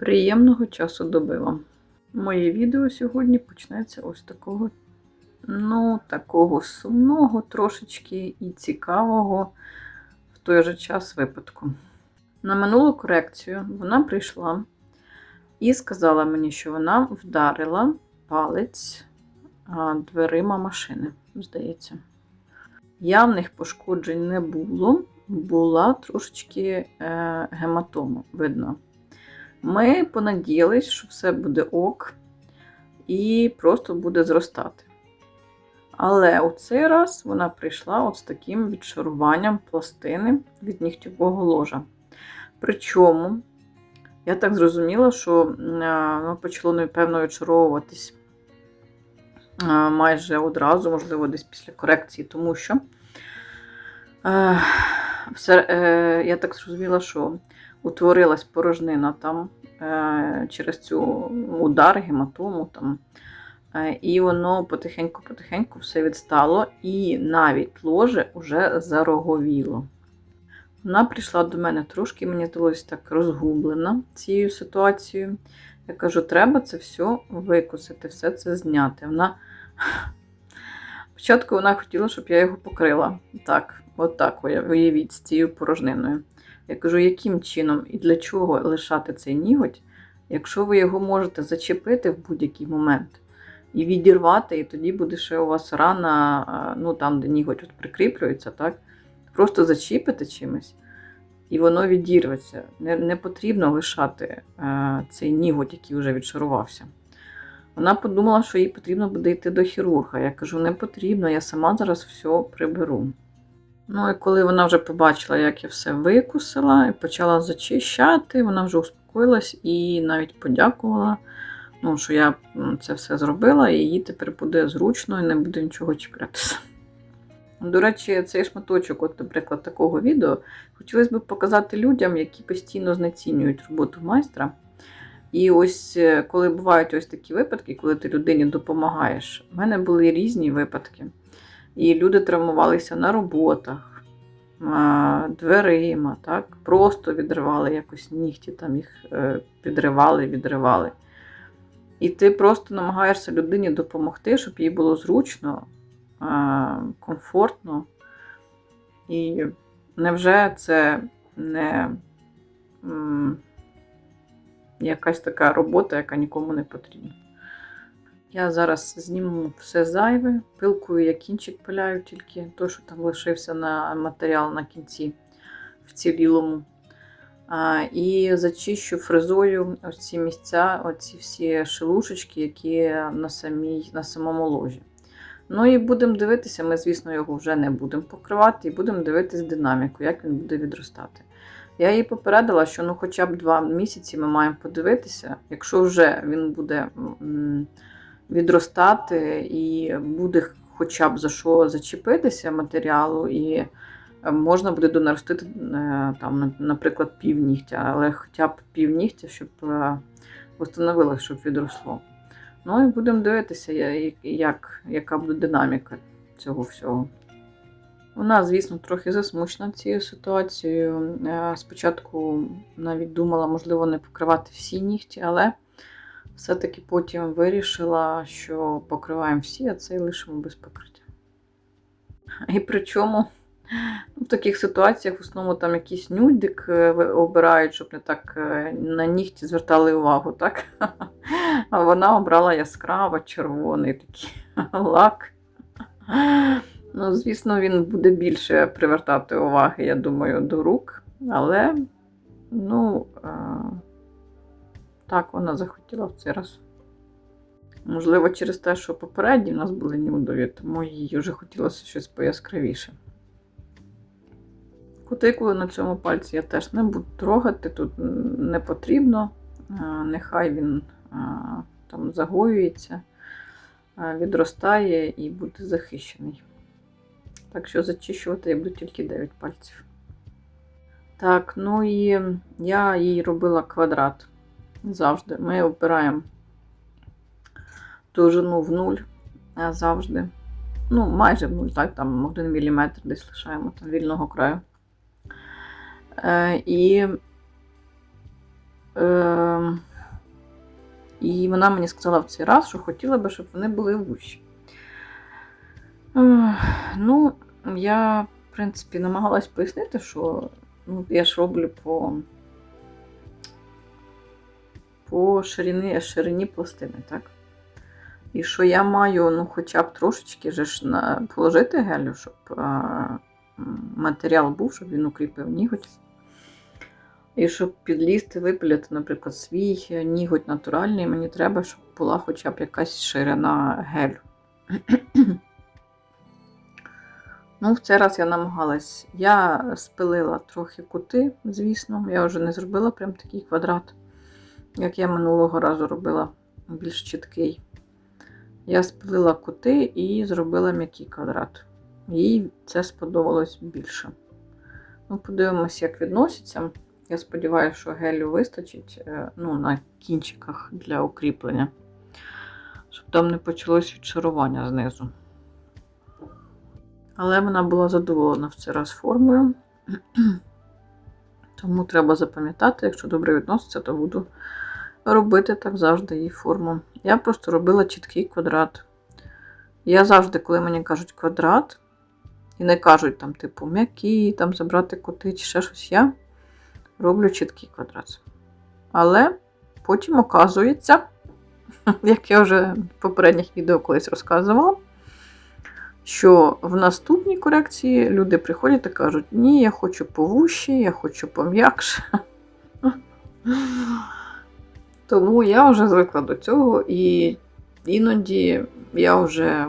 Приємного часу доби вам. Моє відео сьогодні почнеться ось такого, ну, такого сумного трошечки і цікавого в той же час випадку. На минулу корекцію вона прийшла і сказала мені, що вона вдарила палець дверима машини, здається. Явних пошкоджень не було, була трошечки е, гематома, видно. Ми понадіялись, що все буде ок і просто буде зростати. Але у цей раз вона прийшла от з таким відшаруванням пластини від нігтєвого ложа. Причому, я так зрозуміла, що е, воно почало напевно відшаровуватись е, майже одразу, можливо, десь після корекції, тому що е, я так зрозуміла, що утворилась порожнина там е, через цю удар, гематому там. Е, І воно потихеньку-потихеньку все відстало, і навіть ложе вже зароговіло. Вона прийшла до мене трошки, мені здалося так розгублена цією ситуацією. Я кажу, треба це все викусити, все це зняти. Вона Спочатку вона хотіла, щоб я його покрила. Так, от так, уявіть, з цією порожниною. Я кажу, яким чином і для чого лишати цей ніготь, якщо ви його можете зачепити в будь-який момент і відірвати, і тоді буде ще у вас рана, ну там, де ніготь от прикріплюється, так? Просто зачіпити чимось, і воно відірветься. Не, не потрібно лишати е, цей ніготь, який вже відшарувався. Вона подумала, що їй потрібно буде йти до хірурга. Я кажу, не потрібно, я сама зараз все приберу. Ну і коли вона вже побачила, як я все викусила і почала зачищати, вона вже успокоїлась і навіть подякувала, ну, що я це все зробила, і їй тепер буде зручно і не буде нічого чіплятися. До речі, цей шматочок, от, наприклад, такого відео, хотілося б показати людям, які постійно знецінюють роботу майстра. І ось е, коли бувають ось такі випадки, коли ти людині допомагаєш, в мене були різні випадки. І люди травмувалися на роботах, дверима, так? просто відривали якось нігті, там їх е, підривали, відривали. І ти просто намагаєшся людині допомогти, щоб їй було зручно, комфортно. І невже це не якась така робота, яка нікому не потрібна? Я зараз зніму все зайве, пилкою я кінчик пиляю, тільки той, що там лишився на матеріал на кінці вцілілому. А, І зачищу фрезою ось ці місця, оці всі шелушечки, які на самій, на самому ложі. Ну і будемо дивитися, ми, звісно, його вже не будемо покривати, і будемо дивитися динаміку, як він буде відростати. Я їй попередила, що ну хоча б два місяці ми маємо подивитися, якщо вже він буде відростати і буде хоча б за що зачепитися матеріалу, і е, можна буде донаростити, е, там, наприклад, півнігтя, але хоча б півнігтя, щоб встановилося, щоб відросло. Ну і будемо дивитися, як, яка буде динаміка цього всього. Вона, звісно, трохи засмучена цією ситуацією. Е, спочатку навіть думала, можливо, не покривати всі нігті, але все-таки потім вирішила, що покриваємо всі, а цей лишимо без покриття. І причому ну, в таких ситуаціях в основному там якийсь нюдик е, обирають, щоб не так е, на нігті звертали увагу. так? А вона обрала яскраво червоний такий лак. Ну, Звісно, він буде більше привертати уваги, я думаю, до рук, але, ну. Так, вона захотіла в цей раз. Можливо, через те, що попередні в нас були нюдові, тому їй вже хотілося щось пояскравіше. Кутикулу на цьому пальці я теж не буду трогати, тут не потрібно. Нехай він там загоюється, відростає і буде захищений. Так що зачищувати я буду тільки 9 пальців. Так, ну і я їй робила квадрат. Завжди. Ми обираємо довжину в нуль завжди. Ну, майже в нуль, так, там 1 мм десь лишаємо там вільного краю. Е, І е, І вона мені сказала в цей раз, що хотіла би, щоб вони були вущі. Ех, Ну, я, в принципі, намагалась пояснити, що ну, я ж роблю по, по ширині, ширині пластини, так? І що я маю, ну, хоча б трошечки же ж положити гелю, щоб а, матеріал був, щоб він укріпив ніготь. І щоб підлізти, випиляти, наприклад, свій ніготь натуральний, мені треба, щоб була хоча б якась ширина гелю. Ну, в цей раз я намагалась. Я спилила трохи кути, звісно. Я вже не зробила прям такий квадрат, як я минулого разу робила, більш чіткий. Я спилила кути і зробила м'який квадрат. Їй це сподобалось більше. Ну, подивимось, як відноситься. Я сподіваюся, що гелю вистачить е, ну, на кінчиках для укріплення, щоб там не почалось відшарування знизу. Але вона була задоволена в цей раз формою. Тому треба запам'ятати, якщо добре відноситься, то буду робити так завжди її форму. Я просто робила чіткий квадрат. Я завжди, коли мені кажуть квадрат, і не кажуть там, типу, м'який, там забрати кути чи ще щось, я роблю чіткий квадрат. Але потім оказується, як я вже в попередніх відео колись розказувала, що в наступній корекції люди приходять і кажуть, ні, я хочу повужче, я хочу пом'якше. Тому я вже звикла до цього, і іноді я вже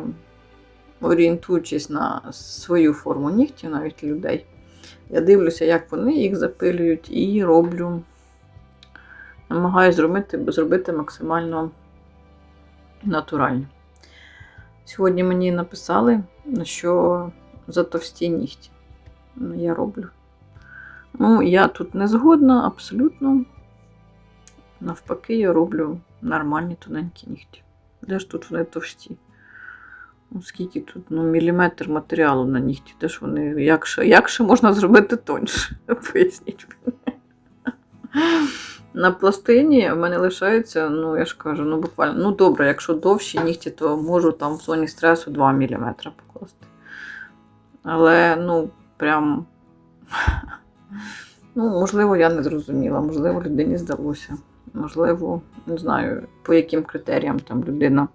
орієнтуючись на свою форму нігтів, навіть людей, я дивлюся, як вони їх запилюють, і роблю, намагаюся зробити, зробити максимально натурально. Сьогодні мені написали, що за товсті нігті я роблю. Ну, я тут не згодна абсолютно. Навпаки, я роблю нормальні тоненькі нігті. Де ж тут вони товсті? Ну, скільки тут ну, міліметр матеріалу на нігті, де ж вони, як ще, як ще можна зробити тоньше? Поясніть мені. На пластині в мене лишається, ну, я ж кажу, ну буквально, ну добре, якщо довші нігті, то можу там в зоні стресу 2 мм покласти. Але, ну, прям, ну, можливо, я не зрозуміла, можливо, людині здалося. Можливо, не знаю, по яким критеріям там людина.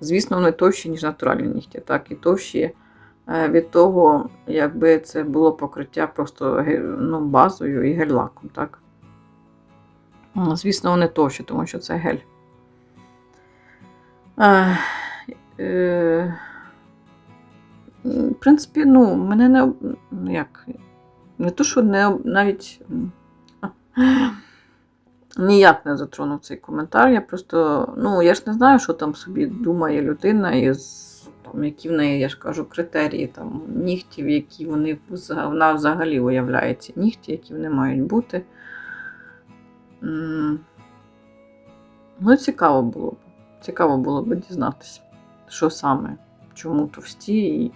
Звісно, вони товщі, ніж натуральні нігті, так, і товщі е, від того, якби це було покриття просто ну, базою і гель-лаком, так. Звісно, вони товщі, тому що це гель. Е, е, в принципі, ну, мене не ну, як, не то, що не навіть ніяк не затронув цей коментар. Я просто, ну, я ж не знаю, що там собі думає людина із там, які в неї, я ж кажу, критерії там, нігтів, які вони вона взагалі уявляє нігті, які вони мають бути. Ну, цікаво було б. Цікаво було б дізнатися, що саме, чому товсті. І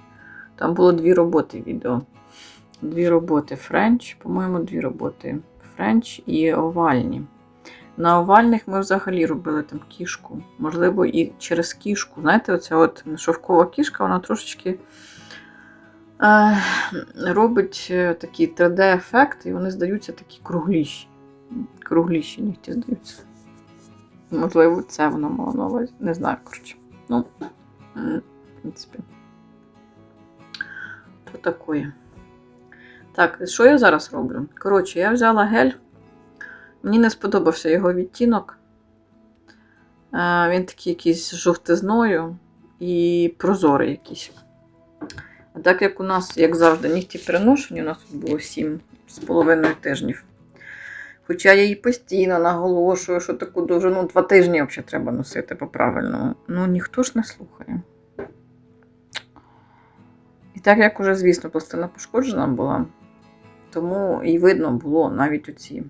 там було дві роботи відео. Дві роботи Френч, по-моєму, дві роботи Френч і овальні. На овальних ми взагалі робили там кішку. Можливо, і через кішку. Знаєте, оця от шовкова кішка, вона трошечки е, робить е, такий 3D-ефект, і вони здаються такі кругліші. Кругліші нігті здаються. Можливо, це воно мало на увазі. Не знаю, коротше. Ну, в принципі. То такое. Так, що я зараз роблю? Коротше, я взяла гель. Мені не сподобався його відтінок. Е, Він такий якийсь жовтизною і прозорий якийсь. А так як у нас, як завжди, нігті переношені, у нас тут було 7 з половиною тижнів. Хоча я їй постійно наголошую, що таку довжину 2 тижні взагалі треба носити по-правильному. Ну, ніхто ж не слухає. І так як уже, звісно, пластина пошкоджена була, тому і видно було навіть оці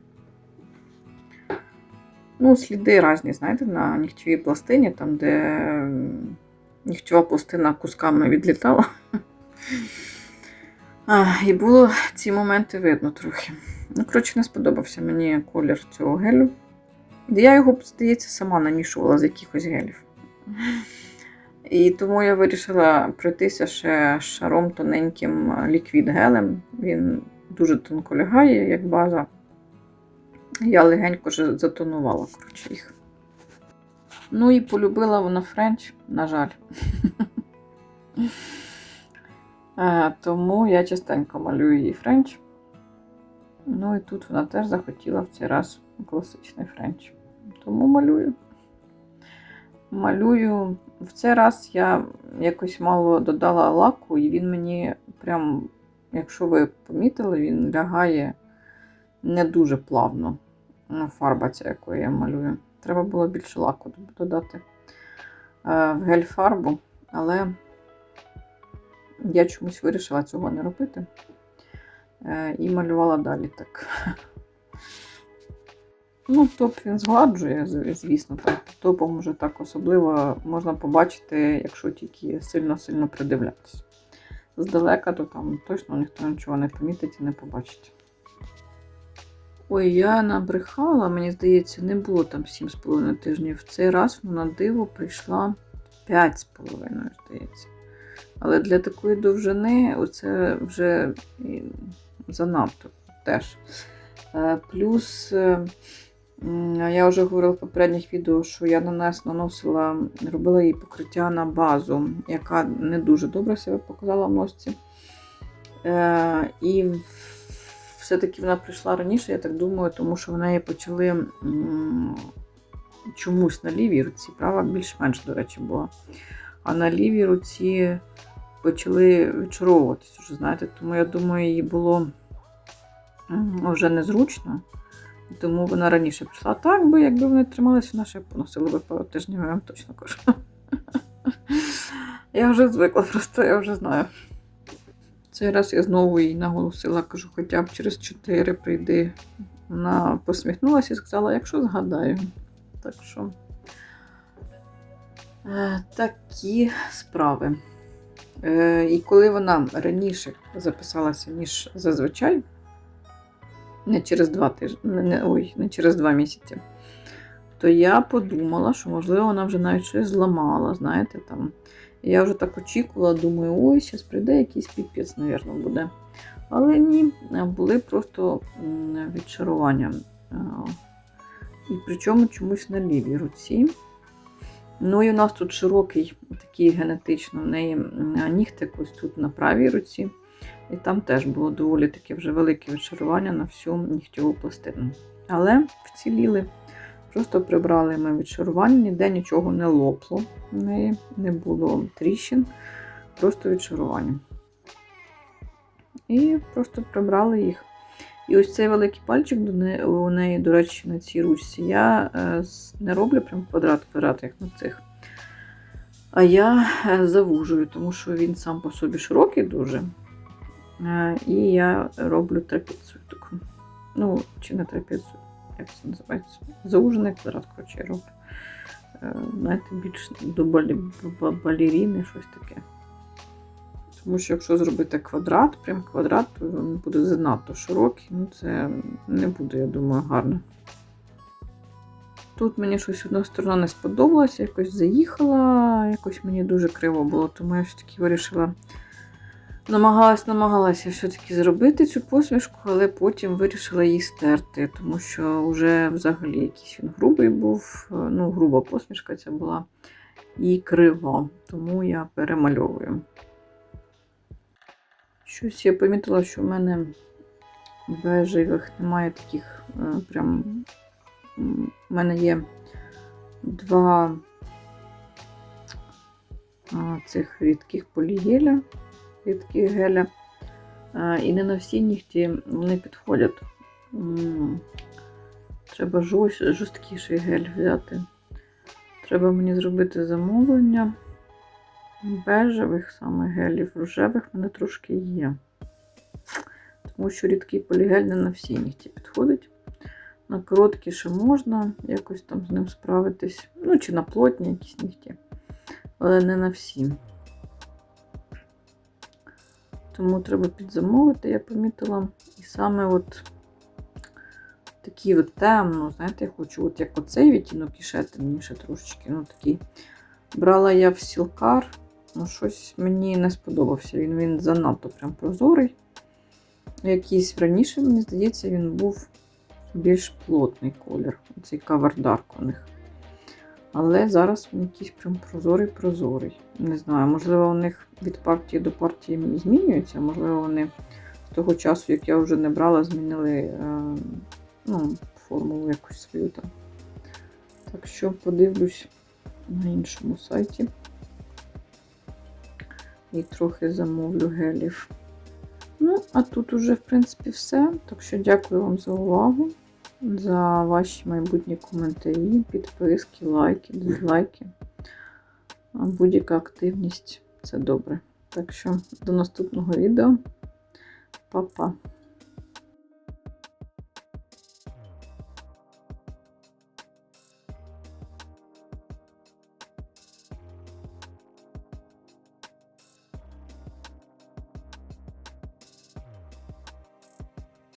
ну, сліди різні, знаєте, на нігтєвій пластині, там, де нігтєва пластина кусками відлітала. А, і було ці моменти видно трохи. Ну, коротше, не сподобався мені колір цього гелю. Я його, здається, сама намішувала з якихось гелів. І тому я вирішила пройтися ще шаром тоненьким ліквід гелем. Він дуже тонко лягає, як база. Я легенько вже затонувала коротше, їх. Ну і полюбила вона френч, на жаль. Е, Тому я частенько малюю її френч. Ну і тут вона теж захотіла в цей раз класичний френч. Тому малюю. Малюю. В цей раз я якось мало додала лаку, і він мені прям, якщо ви помітили, він лягає не дуже плавно. Ну, Фарба ця, якою я малюю. Треба було більше лаку додати е, в гель-фарбу, але я чомусь вирішила цього не робити. Е, І малювала далі так. Ну, топ він згладжує, звісно, так. Топом вже так особливо можна побачити, якщо тільки сильно-сильно придивлятися. Здалека, то там точно ніхто нічого не помітить і не побачить. Ой, я набрехала, мені здається, не було там 7,5 тижнів. В цей раз на диво прийшла 5,5, здається. Але для такої довжини це вже занадто теж. Е, Плюс е, я вже говорила в попередніх відео, що я на нас наносила, робила їй покриття на базу, яка не дуже добре себе показала в носці. Е, І в- все-таки вона прийшла раніше, я так думаю, тому що в неї почали чомусь на лівій руці, права більш-менш, до речі, була. А на лівій руці почали відчаровуватися, вже, знаєте, тому я думаю, їй було вже незручно. Тому вона раніше прийшла. Так би, якби вони трималися, вона ще би пару тижнів, я вам точно кажу. Я вже звикла, просто я вже знаю. Цей раз я знову їй наголосила, кажу, хоча б через 4 прийди. Вона посміхнулася і сказала, якщо згадаю. Так що е, такі справи. Е, і коли вона раніше записалася, ніж зазвичай, не через два тижні, не, ой, не через два місяці, то я подумала, що, можливо, вона вже навіть щось зламала, знаєте, там. Я вже так очікувала, думаю, ой, зараз прийде якийсь піпець, мабуть, буде. Але ні, були просто відчарування. Е, І причому чомусь на лівій руці. Ну і у нас тут широкий, такий генетично, в неї нігтик ось тут на правій руці. І там теж було доволі таке вже велике відшарування на всю нігтєву пластину. Але вціліли. Просто прибрали ми відшарування, ніде нічого не лопло, в неї не було тріщин, просто відшарування. І просто прибрали їх. І ось цей великий пальчик у неї, до речі, на цій ручці, я е, не роблю прям квадрат-квадрат, як на цих. А я е, завужую, тому що він сам по собі широкий дуже. Е, І я роблю трапецію таку. Ну, чи не трапецію, як це називається? Заужений квадрат, коротше, роблю. Е, Знаєте, більш до балеріни, щось таке. Тому що якщо зробити квадрат, прям квадрат, то він буде занадто широкий. Ну, це не буде, я думаю, гарно. Тут мені щось одна сторона не сподобалася, якось заїхала, якось мені дуже криво було, тому я все-таки вирішила. Намагалась, намагалася все-таки зробити цю посмішку, але потім вирішила її стерти, тому що вже взагалі якийсь він грубий був, е, ну, груба посмішка ця була і крива, тому я перемальовую. Щось я помітила, що в мене бежевих немає таких е, прям. У мене є два цих рідких полігеля, рідких геля. І не на всі нігті вони підходять. Треба жорсткіший гель взяти. Треба мені зробити замовлення бежевих саме гелів, рожевих в мене трошки є. Тому що рідкий полігель не на всі нігті підходить. На короткі ще можна якось там з ним справитись. Ну, чи на плотні якісь нігті. Але не на всі. Тому треба підзамовити, я помітила. І саме от такий от темно, знаєте, я хочу, от як оцей відтінок і ще темніше трошечки. Ну, такий. Брала я в сілкар, ну щось мені не сподобався. Він, він занадто прям прозорий. Якийсь раніше, мені здається, він був більш плотний колір. Цей кавердарк у них. Але зараз він якийсь прям прозорий-прозорий. Не знаю, можливо, у них від партії до партії змінюється, можливо, вони з того часу, як я вже не брала, змінили е, ну, формулу якусь свою там. Так що подивлюсь на іншому сайті. І трохи замовлю гелів. Ну, а тут уже, в принципі, все. Так що дякую вам за увагу, за ваші майбутні коментарі, підписки, лайки, дизлайки. Будь-яка активність це добре. Так що до наступного відео. Па-па!